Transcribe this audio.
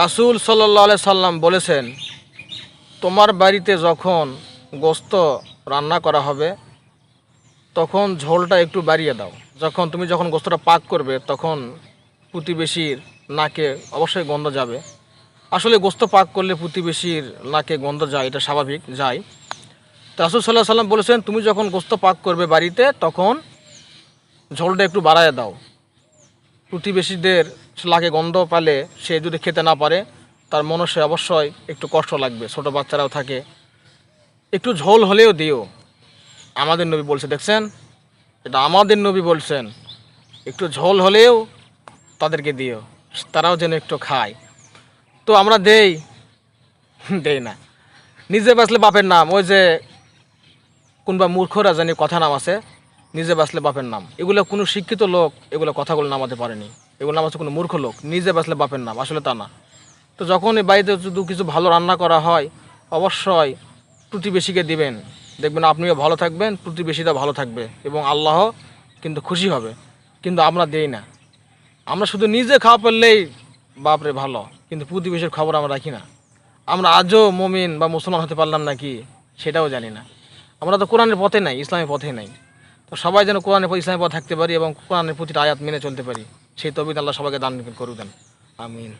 রাসুল সাল্লাহ সাল্লাম বলেছেন, তোমার বাড়িতে যখন গোস্ত রান্না করা হবে, তখন ঝোলটা একটু বাড়িয়ে দাও। যখন তুমি যখন গোস্তটা পাক করবে, তখন প্রতিবেশীর নাকে অবশ্যই গন্ধ যাবে। আসলে গোস্ত পাক করলে প্রতিবেশীর নাকে গন্ধ যায়, এটা স্বাভাবিক, যায়। তো রাসুল সাল্লাহ সাল্লাম বলেছেন, তুমি যখন গোস্ত পাক করবে বাড়িতে, তখন ঝোলটা একটু বাড়ায় দাও। প্রতিবেশীদের লাগে গন্ধ পালে সে যদি খেতে না পারে, তার মনে সে অবশ্যই একটু কষ্ট লাগবে, ছোট বাচ্চারাও থাকে। একটু ঝোল হলেও দিও। আমাদের নবী বলছে, দেখছেন? এটা আমাদের নবী বলছেন, একটু ঝোল হলেও তাদেরকে দিও, তারাও যেন একটু খায়। তো আমরা দেই দেই না। নিজে বাঁচলে বাপের নাম, ওই যে কোনবা মূর্খরা জানি কথা নাম আছে নিজে বাঁচলে বাপের নাম। এগুলো কোনো শিক্ষিত লোক এগুলো কথাগুলো নামাতে পারেনি। এগুলো নামাচ্ছে কোনো মূর্খ লোক, নিজে বাঁচলে বাপের নাম, আসলে তা না। তো যখন এই বাড়িতে যদি কিছু ভালো রান্না করা হয়, অবশ্যই প্রতিবেশীকে দিবেন। দেখবেন আপনিও ভালো থাকবেন প্রতিবেশীরা ভালো থাকবে এবং আল্লাহ কিন্তু খুশি হবে। কিন্তু আমরা দেই না। আমরা শুধু নিজে খাওয়া পারলেই বাপরে ভালো, কিন্তু প্রতিবেশীর খবর আমরা রাখি না। আমরা আজও মমিন বা মুসলমান হতে পারলাম নাকি, সেটাও জানি না। আমরা তো কোরআনের পথে নাই, ইসলামের পথে নাই। তো সবাই যেন কোরআনের ইসলামের পথ থাকতে পারি এবং কোরআনের প্রতিটা আয়াত মেনে চলতে পারি, সেই তবিদ আল্লাহ সবাইকে দান করুন আমিন।